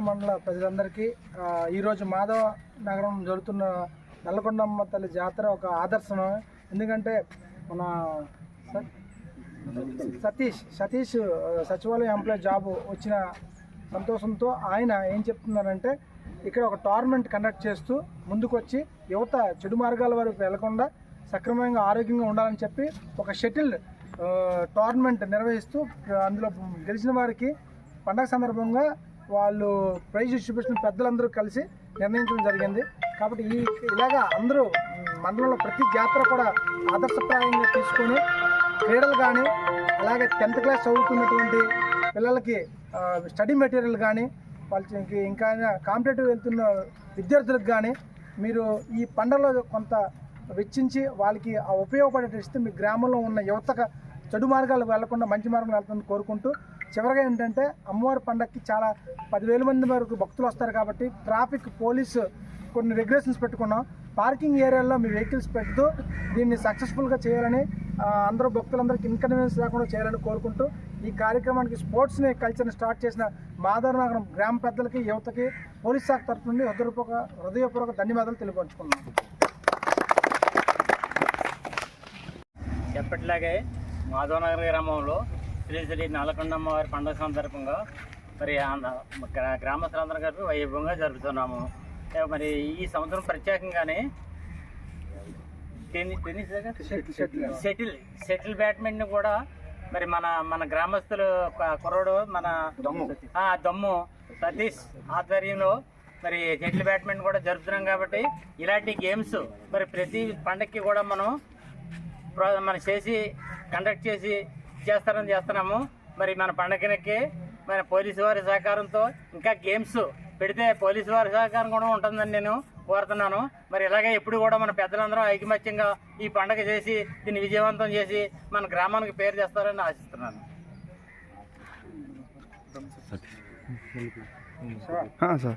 మండల ప్రజలందరికీ ఈరోజు మాధవ నగరం జరుగుతున్న నల్లకొండమ్మ తల్లి జాతర ఒక ఆదర్శమే. ఎందుకంటే మన స- సతీష్ సతీష్ సచివాలయం ఎంప్లాయ్ జాబ్ వచ్చిన సంతోషంతో ఆయన ఏం చెప్తున్నారంటే ఇక్కడ ఒక టోర్నమెంట్ కండక్ట్ చేస్తూ ముందుకొచ్చి యువత చెడు మార్గాల వరకు వెళ్ళకుండా సక్రమంగా ఆరోగ్యంగా ఉండాలని చెప్పి ఒక షటిల్ టోర్నమెంట్ నిర్వహిస్తూ అందులో గెలిచిన వారికి పండగ సందర్భంగా వాళ్ళు ప్రైజ్ డిస్ట్రిబ్యూషన్ పెద్దలందరూ కలిసి నిర్ణయించడం జరిగింది. కాబట్టి ఈ ఇలాగా అందరూ మండలంలో ప్రతి జాతర కూడా ఆదర్శప్రాయంగా తీసుకొని క్రీడలు కానీ అలాగే టెన్త్ క్లాస్ చదువుతున్నటువంటి పిల్లలకి స్టడీ మెటీరియల్ కానీ వాళ్ళకి ఇంకా కాంపిటేటివ్ వెళ్తున్న విద్యార్థులకు కానీ మీరు ఈ పండుగలో కొంత వెచ్చించి వాళ్ళకి ఆ ఉపయోగపడేటట్టు ఇస్తే మీ గ్రామంలో ఉన్న యువతకు చెడు మార్గాలు వెళ్ళకుండా మంచి మార్గంలో వెళ్తుందని కోరుకుంటూ చివరిగా ఏంటంటే అమ్మవారి పండగకి చాలా పదివేల మంది వరకు భక్తులు వస్తారు కాబట్టి ట్రాఫిక్ పోలీసు కొన్ని రెగ్యులేషన్స్ పెట్టుకున్నాం. పార్కింగ్ ఏరియాల్లో మీ వెహికల్స్ పెడుతూ దీన్ని సక్సెస్ఫుల్గా చేయాలని అందరూ భక్తులందరికీ ఇన్కన్వీనియన్స్ లేకుండా చేయాలని కోరుకుంటూ ఈ కార్యక్రమానికి స్పోర్ట్స్ని కల్చర్ని స్టార్ట్ చేసిన మాధవనగరం గ్రామ పెద్దలకి యువతకి పోలీస్ శాఖ తరఫు నుండి హృదయపూర్వక హృదయపూర్వక ధన్యవాదాలు తెలియపరుచుకున్నాం ఎప్పటిలాగే మాధవనగర్ గ్రామంలో శ్రీ శ్రీ నల్లకొండమ్మ వారి పండుగ సందర్భంగా మరి గ్రామస్తులందరూ కలిపి వైభవంగా జరుపుతున్నాము. మరి ఈ సంవత్సరం ప్రత్యేకంగానే tennis tennis? Shuttle shuttle badminton కూడా మరి మన మన గ్రామస్తులు కుర్రోడు మన ఆ, దమ్ము. సతీష్ ఆధ్వర్యంలో మరి షటిల్ బ్యాడ్మింటన్ కూడా జరుపుతున్నాం కాబట్టి ఇలాంటి గేమ్స్ మరి ప్రతి పండక్కి కూడా మనం మనం చేసి కండక్ట్ చేసి చేస్తారని చేస్తున్నాము. మరి మన పండగకి మన పోలీసు వారి సహకారంతో ఇంకా గేమ్స్ పెడితే పోలీసు వారి సహకారం కూడా ఉంటుందని నేను కోరుతున్నాను. మరి ఇలాగే ఎప్పుడు కూడా మన పెద్దలందరం ఐకమత్యంగా ఈ పండగ చేసి దీన్ని విజయవంతం చేసి మన గ్రామానికి పేరు చేస్తారని ఆశిస్తున్నాను. సార్.